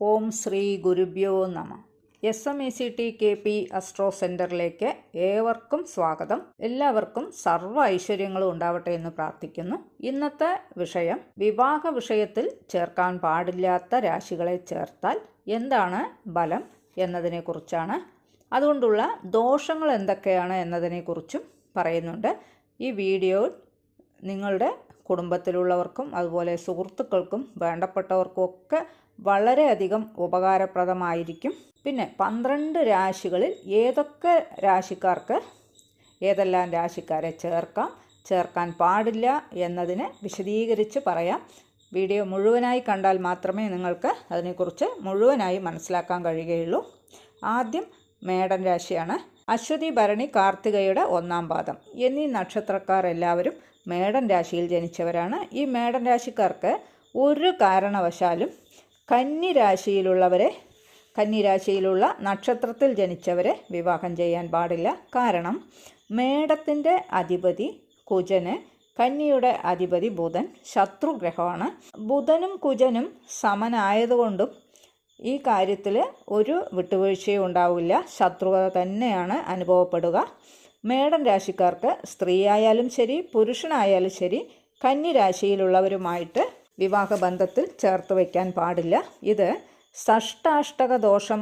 ഓം ശ്രീ ഗുരുഭ്യോ നമ. S M E C T K P astro സെന്ററിലേക്ക് ഏവർക്കും സ്വാഗതം. എല്ലാവർക്കും സർവ ഐശ്വര്യങ്ങളും ഉണ്ടാവട്ടെ എന്ന് പ്രാർത്ഥിക്കുന്നു. ഇന്നത്തെ വിഷയം വിവാഹ വിഷയത്തിൽ ചേർക്കാൻ പാടില്ലാത്ത രാശികളെ ചേർത്താൽ എന്താണ് ബലം എന്നതിനെക്കുറിച്ചാണ്. അതുകൊണ്ടുള്ള ദോഷങ്ങൾ എന്തൊക്കെയാണ് എന്നതിനെക്കുറിച്ചും പറയുന്നുണ്ട്. ഈ വീഡിയോ നിങ്ങളുടെ കുടുംബത്തിലുള്ളവർക്കും അതുപോലെ സുഹൃത്തുക്കൾക്കും വേണ്ടപ്പെട്ടവർക്കും ഒക്കെ വളരെയധികം ഉപകാരപ്രദമായിരിക്കും. പിന്നെ പന്ത്രണ്ട് രാശികളിൽ ഏതൊക്കെ രാശിക്കാർക്ക് ഏതെല്ലാം രാശിക്കാരെ ചേർക്കാം ചേർക്കാൻ പാടില്ല എന്നതിനെ വിശദീകരിച്ച് പറയാം. വീഡിയോ മുഴുവനായി കണ്ടാൽ മാത്രമേ നിങ്ങൾക്ക് അതിനെക്കുറിച്ച് മുഴുവനായി മനസ്സിലാക്കാൻ കഴിയുകയുള്ളൂ. ആദ്യം മേടൻ രാശിയാണ്. അശ്വതി ഭരണി കാർത്തികയുടെ ഒന്നാം പാദം. എന്നീ നക്ഷത്രക്കാർ എല്ലാവരും മേടൻ രാശിയിൽ ജനിച്ചവരാണ്. ഈ മേടൻ രാശിക്കാർക്ക് ഒരു കാരണവശാലും കന്നി രാശിയിലുള്ളവരെ കന്നി രാശിയിലുള്ള നക്ഷത്രത്തിൽ ജനിച്ചവരെ വിവാഹം ചെയ്യാൻ പാടില്ല. കാരണം മേടത്തിന്റെ അധിപതി കുജന് കന്നിയുടെ അധിപതി ബുധൻ ശത്രുഗ്രഹമാണ്. ബുധനും കുജനും സമനായതുകൊണ്ടും ഈ കാര്യത്തിൽ ഒരു വിട്ടുവീഴ്ചയും ഉണ്ടാവില്ല. ശത്രുത തന്നെയാണ് അനുഭവപ്പെടുക. മേടൻ രാശിക്കാർക്ക് സ്ത്രീയായാലും ശരി പുരുഷനായാലും ശരി കന്നി രാശിയിലുള്ളവരുമായിട്ട് വിവാഹബന്ധത്തിൽ ചേർത്ത് വയ്ക്കാൻ പാടില്ല. ഇത് ഷഷ്ടാഷ്ടക ദോഷം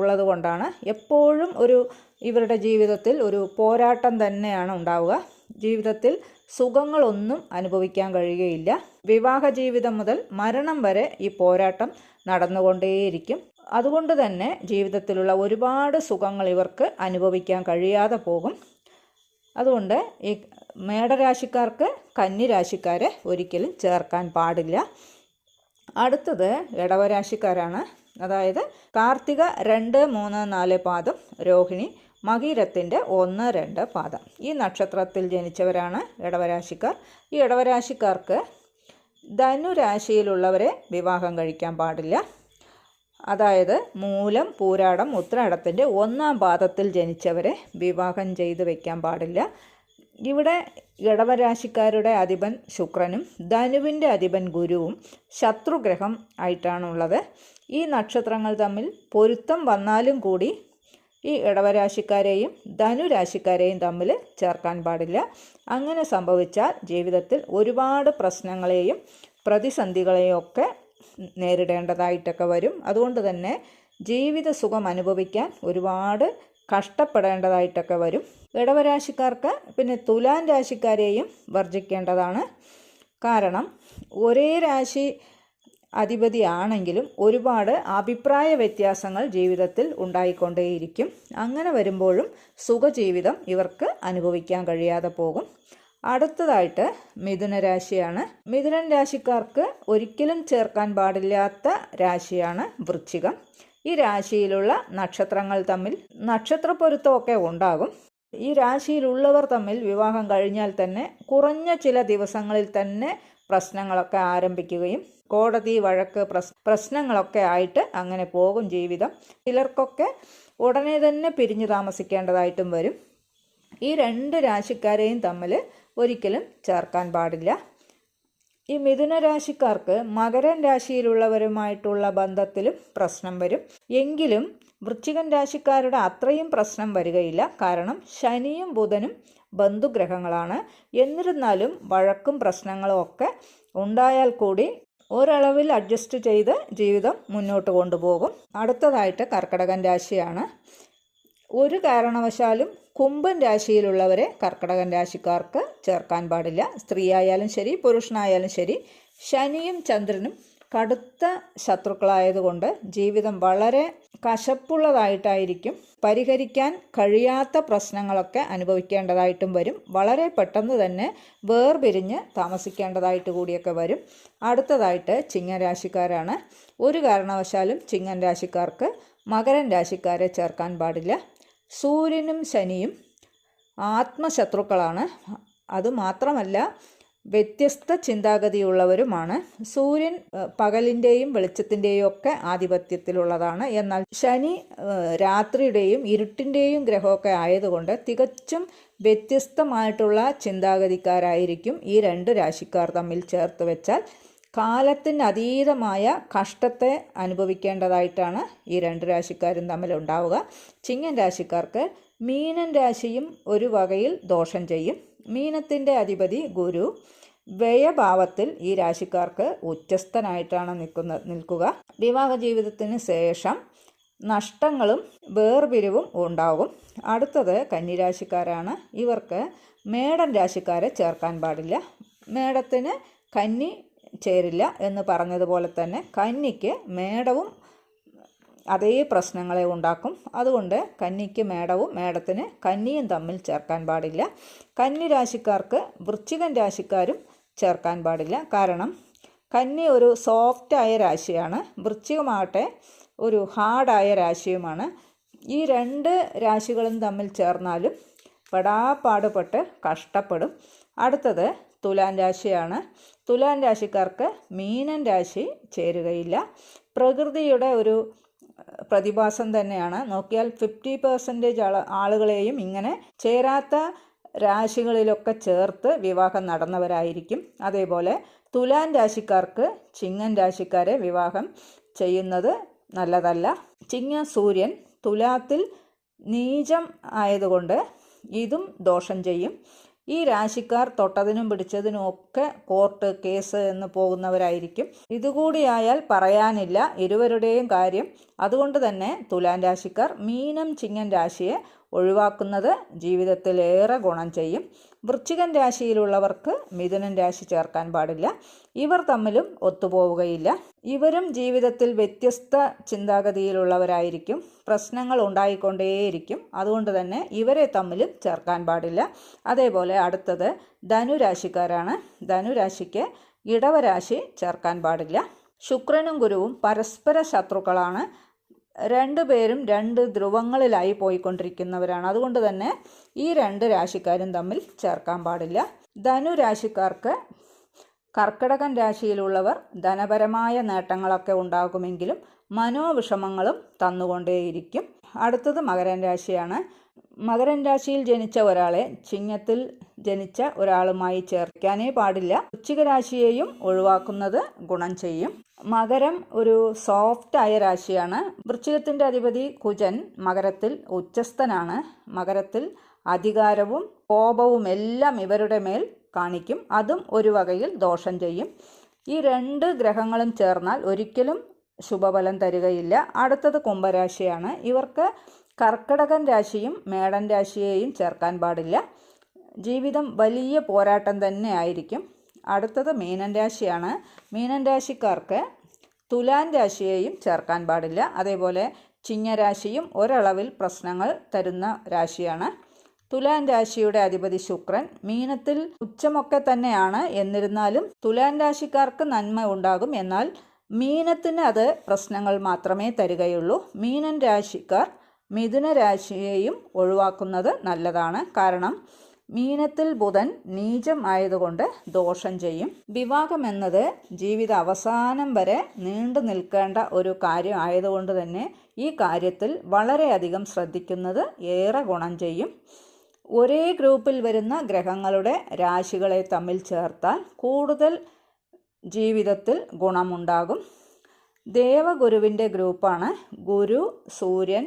ഉള്ളതുകൊണ്ടാണ് എപ്പോഴും ഒരു ഇവരുടെ ജീവിതത്തിൽ ഒരു പോരാട്ടം തന്നെയാണ് ഉണ്ടാവുക. ജീവിതത്തിൽ സുഖങ്ങളൊന്നും അനുഭവിക്കാൻ കഴിയുകയില്ല. വിവാഹ ജീവിതം മുതൽ മരണം വരെ ഈ പോരാട്ടം നടന്നുകൊണ്ടേയിരിക്കും. അതുകൊണ്ട് തന്നെ ജീവിതത്തിലുള്ള ഒരുപാട് സുഖങ്ങൾ ഇവർക്ക് അനുഭവിക്കാൻ കഴിയാതെ പോകും. അതുകൊണ്ട് ഈ മേടരാശിക്കാർക്ക് കന്നിരാശിക്കാരെ ഒരിക്കലും ചേർക്കാൻ പാടില്ല. അടുത്തത് ഇടവരാശിക്കാരാണ് അതായത് കാർത്തിക രണ്ട് മൂന്ന് നാല് പാദം രോഹിണി മകീരത്തിന്റെ ഒന്ന് രണ്ട് പാദം. ഈ നക്ഷത്രത്തിൽ ജനിച്ചവരാണ് ഇടവരാശിക്കാർ ഈ ഇടവരാശിക്കാർക്ക് ധനുരാശിയിലുള്ളവരെ വിവാഹം കഴിക്കാൻ പാടില്ല. അതായത് മൂലം പൂരാടം ഉത്രാടത്തിന്റെ ഒന്നാം പാദത്തിൽ ജനിച്ചവരെ വിവാഹം ചെയ്തു വയ്ക്കാൻ പാടില്ല. ഇവിടെ ഇടവരാശിക്കാരുടെ അധിപൻ ശുക്രനും ധനുവിന്റെ അധിപൻ ഗുരുവും ശത്രുഗ്രഹം ആയിട്ടാണുള്ളത്. ഈ നക്ഷത്രങ്ങൾ തമ്മിൽ പൊരുത്തം വന്നാലും കൂടി ഈ ഇടവരാശിക്കാരെയും ധനുരാശിക്കാരെയും തമ്മിൽ ചേർക്കാൻ പാടില്ല. അങ്ങനെ സംഭവിച്ചാൽ ജീവിതത്തിൽ ഒരുപാട് പ്രശ്നങ്ങളെയും പ്രതിസന്ധികളെയും ഒക്കെ നേരിടേണ്ടതായിട്ടൊക്കെ വരും. അതുകൊണ്ട് തന്നെ ജീവിത സുഖം അനുഭവിക്കാൻ ഒരുപാട് കഷ്ടപ്പെടേണ്ടതായിട്ടൊക്കെ വരും. ഇടവരാശിക്കാർക്ക് പിന്നെ തുലാൻ രാശിക്കാരെയും വർജിക്കേണ്ടതാണ് കാരണം ഒരേ രാശി അധിപതിയാണെങ്കിലും ഒരുപാട് അഭിപ്രായ വ്യത്യാസങ്ങൾ ജീവിതത്തിൽ ഉണ്ടായിക്കൊണ്ടേയിരിക്കും. അങ്ങനെ വരുമ്പോഴും സുഖജീവിതം ഇവർക്ക് അനുഭവിക്കാൻ കഴിയാതെ പോകും. അടുത്തതായിട്ട് മിഥുന രാശിയാണ്. മിഥുനൻ രാശിക്കാർക്ക് ഒരിക്കലും ചേർക്കാൻ പാടില്ലാത്ത രാശിയാണ് വൃശ്ചികം. ഈ രാശിയിലുള്ള നക്ഷത്രങ്ങൾ തമ്മിൽ നക്ഷത്ര പൊരുത്തമൊക്കെ ഉണ്ടാകും. ഈ രാശിയിലുള്ളവർ തമ്മിൽ വിവാഹം കഴിഞ്ഞാൽ തന്നെ കുറഞ്ഞ ചില ദിവസങ്ങളിൽ തന്നെ പ്രശ്നങ്ങളൊക്കെ ആരംഭിക്കുകയും കോടതി വഴക്ക് പ്രശ് പ്രശ്നങ്ങളൊക്കെ ആയിട്ട് അങ്ങനെ പോകും ജീവിതം. ചിലർക്കൊക്കെ ഉടനെ തന്നെ പിരിഞ്ഞു താമസിക്കേണ്ടതായിട്ടും വരും. ഈ രണ്ട് രാശിക്കാരെയും തമ്മിൽ ഒരിക്കലും ചേർക്കാൻ പാടില്ല. ഈ മിഥുന രാശിക്കാർക്ക് മകരൻ രാശിയിലുള്ളവരുമായിട്ടുള്ള ബന്ധത്തിലും പ്രശ്നം വരും. എങ്കിലും വൃശ്ചികൻ രാശിക്കാരുടെ അത്രയും പ്രശ്നം വരികയില്ല. കാരണം ശനിയും ബുധനും ബന്ധുഗ്രഹങ്ങളാണ്. എന്നിരുന്നാലും വഴക്കും പ്രശ്നങ്ങളും ഒക്കെ ഉണ്ടായാൽ കൂടി ഒരളവിൽ അഡ്ജസ്റ്റ് ചെയ്ത് ജീവിതം മുന്നോട്ട് കൊണ്ടുപോകും. അടുത്തതായിട്ട് കർക്കടകൻ രാശിയാണ്. ഒരു കാരണവശാലും കുംഭൻ രാശിയിലുള്ളവരെ കർക്കടകൻ രാശിക്കാർക്ക് ചേർക്കാൻ പാടില്ല. സ്ത്രീ ആയാലും ശരി പുരുഷനായാലും ശരി ശനിയും ചന്ദ്രനും കടുത്ത ശത്രുക്കളായതുകൊണ്ട് ജീവിതം വളരെ കശപ്പുള്ളതായിട്ടായിരിക്കും. പരിഹരിക്കാൻ കഴിയാത്ത പ്രശ്നങ്ങളൊക്കെ അനുഭവിക്കേണ്ടതായിട്ടും വരും. വളരെ പെട്ടെന്ന് തന്നെ വേർപിരിഞ്ഞ് താമസിക്കേണ്ടതായിട്ട് കൂടിയൊക്കെ വരും. അടുത്തതായിട്ട് ചിങ്ങൻ രാശിക്കാരാണ്. ഒരു കാരണവശാലും ചിങ്ങൻ രാശിക്കാർക്ക് മകരൻ രാശിക്കാരെ ചേർക്കാൻ പാടില്ല. സൂര്യനും ശനിയും ആത്മശത്രുക്കളാണ്. അതുമാത്രമല്ല വ്യത്യസ്ത ചിന്താഗതിയുള്ളവരുമാണ്. സൂര്യൻ പകലിന്റെയും വെളിച്ചത്തിന്റെയും ഒക്കെ ആധിപത്യത്തിലുള്ളതാണ്. എന്നാൽ ശനി രാത്രിയുടെയും ഇരുട്ടിന്റെയും ഗ്രഹമൊക്കെ ആയതുകൊണ്ട് തികച്ചും വ്യത്യസ്തമായിട്ടുള്ള ചിന്താഗതിക്കാരായിരിക്കും ഈ രണ്ട് രാശിക്കാർ തമ്മിൽ ചേർത്ത് വെച്ചാൽ കാലത്തിന് അതീതമായ കഷ്ടത്തെ അനുഭവിക്കേണ്ടതായിട്ടാണ് ഈ രണ്ട് രാശിക്കാരും തമ്മിൽ ഉണ്ടാവുക. ചിങ്ങൻ രാശിക്കാർക്ക് മീനൻ രാശിയും ഒരു വകയിൽ ദോഷം ചെയ്യും. മീനത്തിന്റെ അധിപതി ഗുരു. വ്യയഭാവത്തിൽ ഈ രാശിക്കാർക്ക് ഉച്ചസ്ഥനായിട്ടാണ് നിൽക്കുന്ന നിൽക്കുക. വിവാഹ ജീവിതത്തിന് ശേഷം നഷ്ടങ്ങളും വേർപിരിവും ഉണ്ടാകും. അടുത്തത് കന്നിരാശിക്കാരാണ്. ഇവർക്ക് മേടൻ രാശിക്കാരെ ചേർക്കാൻ പാടില്ല. മേടത്തിന് കന്നി ചേരില്ല എന്ന് പറഞ്ഞതുപോലെ തന്നെ കന്നിക്ക് മേടവും അതേ പ്രശ്നങ്ങളെ ഉണ്ടാക്കും. അതുകൊണ്ട് കന്നിക്ക് മേടവും മേടത്തിന് കന്നിയും തമ്മിൽ ചേർക്കാൻ പാടില്ല. കന്നി രാശിക്കാർക്ക് വൃശ്ചികൻ രാശിക്കാരും ചേർക്കാൻ പാടില്ല. കാരണം കന്നി ഒരു സോഫ്റ്റായ രാശിയാണ്. വൃശ്ചികമാകട്ടെ ഒരു ഹാർഡായ രാശിയുമാണ്. ഈ രണ്ട് രാശികളും തമ്മിൽ ചേർന്നാലും പെടാപ്പാടുപെട്ട് കഷ്ടപ്പെടും. അടുത്തത് തുലാൻ രാശിയാണ്. തുലാൻ രാശിക്കാർക്ക് മീനൻ രാശി ചേരുകയില്ല. പ്രകൃതിയുടെ ഒരു പ്രതിഭാസം തന്നെയാണ്. നോക്കിയാൽ ഫിഫ്റ്റി പെർസെന്റേജ് ആളുകളെയും ഇങ്ങനെ ചേരാത്ത രാശികളിലൊക്കെ ചേർത്ത് വിവാഹം നടന്നവരായിരിക്കും. അതേപോലെ തുലാൻ രാശിക്കാർക്ക് ചിങ്ങൻ രാശിക്കാരെ വിവാഹം ചെയ്യുന്നത് നല്ലതല്ല. ചിങ്ങ സൂര്യൻ തുലാത്തിൽ നീചം ആയതുകൊണ്ട് ഇതും ദോഷം ചെയ്യും. ഈ രാശിക്കാർ തൊട്ടതിനും പിടിച്ചതിനും ഒക്കെ കോർട്ട് കേസ് എന്ന് പോകുന്നവരായിരിക്കും. ഇതുകൂടിയായാൽ പറയാനില്ല. ഇരുവരുടെയും കാര്യം. അതുകൊണ്ട് തന്നെ തുലാൻ രാശിക്കാർ മീനം ചിങ്ങൻ രാശിയെ ഒഴിവാക്കുന്നത് ജീവിതത്തിൽ ഏറെ ഗുണം ചെയ്യും. വൃശ്ചികൻ രാശിയിലുള്ളവർക്ക് മിഥുനൻ രാശി ചേർക്കാൻ പാടില്ല. ഇവർ തമ്മിലും ഒത്തുപോവുകയില്ല. ഇവരും ജീവിതത്തിൽ വ്യത്യസ്ത ചിന്താഗതിയിലുള്ളവരായിരിക്കും. പ്രശ്നങ്ങൾ ഉണ്ടായിക്കൊണ്ടേയിരിക്കും. അതുകൊണ്ട് തന്നെ ഇവരെ തമ്മിലും ചേർക്കാൻ പാടില്ല. അതേപോലെ അടുത്തത് ധനുരാശിക്കാരാണ് ധനുരാശിക്ക് ഇടവരാശി ചേർക്കാൻ പാടില്ല. ശുക്രനും ഗുരുവും പരസ്പര ശത്രുക്കളാണ്. രണ്ടുപേരും രണ്ട് ധ്രുവങ്ങളിലായി പോയിക്കൊണ്ടിരിക്കുന്നവരാണ്. അതുകൊണ്ട് തന്നെ ഈ രണ്ട് രാശിക്കാരും തമ്മിൽ ചേർക്കാൻ പാടില്ല. ധനു രാശിക്കാർക്ക് കർക്കിടകൻ രാശിയിലുള്ളവർ ധനപരമായ നേട്ടങ്ങളൊക്കെ ഉണ്ടാകുമെങ്കിലും മനോവിഷമങ്ങളും തന്നുകൊണ്ടേയിരിക്കും. അടുത്തത് മകരൻ രാശിയാണ്. മകരൻ രാശിയിൽ ജനിച്ച ഒരാളെ ചിങ്ങത്തിൽ ജനിച്ച ഒരാളുമായി ചേർക്കാനേ പാടില്ല. വൃശ്ചിക രാശിയെയും ഒഴിവാക്കുന്നത് ഗുണം ചെയ്യും. മകരം ഒരു സോഫ്റ്റ് ആയ രാശിയാണ്. വൃശ്ചികത്തിന്റെ അധിപതി കുജൻ മകരത്തിൽ ഉച്ചസ്ഥനാണ്. മകരത്തിൽ അധികാരവും കോപവും എല്ലാം ഇവരുടെ മേൽ കാണിക്കും. അതും ഒരു വകയിൽ ദോഷം ചെയ്യും. ഈ രണ്ട് ഗ്രഹങ്ങളും ചേർന്നാൽ ഒരിക്കലും ശുഭഫലം തരികയില്ല. അടുത്തത് കുംഭരാശിയാണ്. ഇവർക്ക് കർക്കടകൻ രാശിയും മേടൻ രാശിയെയും ചേർക്കാൻ പാടില്ല. ജീവിതം വലിയ പോരാട്ടം തന്നെ ആയിരിക്കും. അടുത്തത് മീനൻ രാശിയാണ്. മീനൻ രാശിക്കാർക്ക് തുലാൻ രാശിയെയും ചേർക്കാൻ പാടില്ല. അതേപോലെ ചിങ്ങരാശിയും ഒരളവിൽ പ്രശ്നങ്ങൾ തരുന്ന രാശിയാണ്. തുലാൻ രാശിയുടെ അധിപതി ശുക്രൻ മീനത്തിൽ ഉച്ചമൊക്കെ തന്നെയാണ്. എന്നിരുന്നാലും തുലാൻ രാശിക്കാർക്ക് നന്മ ഉണ്ടാകും. എന്നാൽ മീനത്തിന് അത് പ്രശ്നങ്ങൾ മാത്രമേ തരികയുള്ളൂ. മീനൻ രാശിക്കാർ മിഥുന രാശിയെയും ഒഴിവാക്കുന്നത് നല്ലതാണ്. കാരണം മീനത്തിൽ ബുധൻ നീചം ആയതുകൊണ്ട് ദോഷം ചെയ്യും. വിവാഹം എന്നത് ജീവിത അവസാനം വരെ നീണ്ടു നിൽക്കേണ്ട ഒരു കാര്യം ആയതുകൊണ്ട് തന്നെ ഈ കാര്യത്തിൽ വളരെയധികം ശ്രദ്ധിക്കുന്നത് ഏറെ ഗുണം ചെയ്യും. ഒരേ ഗ്രൂപ്പിൽ വരുന്ന ഗ്രഹങ്ങളുടെ രാശികളെ തമ്മിൽ ചേർത്താൽ കൂടുതൽ ജീവിതത്തിൽ ഗുണമുണ്ടാകും. ദേവഗുരുവിന്റെ ഗ്രൂപ്പാണ് ഗുരു സൂര്യൻ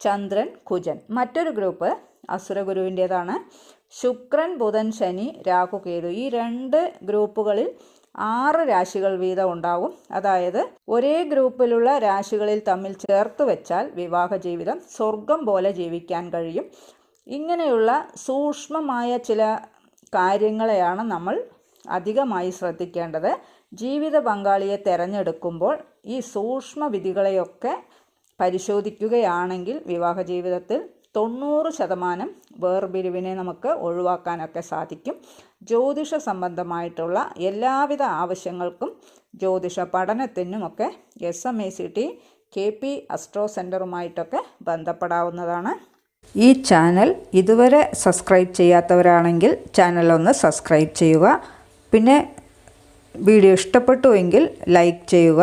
ചന്ദ്രൻ കുജൻ. മറ്റൊരു ഗ്രൂപ്പ് അസുരഗുരുവിന്റേതാണ്. ശുക്രൻ ബുധൻ ശനി രാഹു കേതു. ഈ രണ്ട് ഗ്രൂപ്പുകളിൽ ആറ് രാശികൾ വീതം ഉണ്ടാകും അതായത് ഒരേ ഗ്രൂപ്പിലുള്ള രാശികളിൽ തമ്മിൽ ചേർത്ത് വെച്ചാൽ വിവാഹ ജീവിതം സ്വർഗം പോലെ ജീവിക്കാൻ കഴിയും. ഇങ്ങനെയുള്ള സൂക്ഷ്മമായ ചില കാര്യങ്ങളെയാണ് നമ്മൾ അധികമായി ശ്രദ്ധിക്കേണ്ടത്. ജീവിത പങ്കാളിയെ തിരഞ്ഞെടുക്കുമ്പോൾ ഈ സൂക്ഷ്മ വിധികളെയൊക്കെ പരിശോധിക്കുകയാണെങ്കിൽ വിവാഹ ജീവിതത്തിൽ തൊണ്ണൂറ് ശതമാനം വേർപിരിവിനെ നമുക്ക് ഒഴിവാക്കാനൊക്കെ സാധിക്കും. ജ്യോതിഷ സംബന്ധമായിട്ടുള്ള എല്ലാവിധ ആവശ്യങ്ങൾക്കും ജ്യോതിഷ പഠനത്തിനുമൊക്കെ S M A C T K P astro സെന്ററുമായിട്ടൊക്കെ ബന്ധപ്പെടാവുന്നതാണ്. ഈ ചാനൽ ഇതുവരെ സബ്സ്ക്രൈബ് ചെയ്യാത്തവരാണെങ്കിൽ ചാനൽ ഒന്ന് സബ്സ്ക്രൈബ് ചെയ്യുക. പിന്നെ വീഡിയോ ഇഷ്ടപ്പെട്ടുവെങ്കിൽ ലൈക്ക് ചെയ്യുക.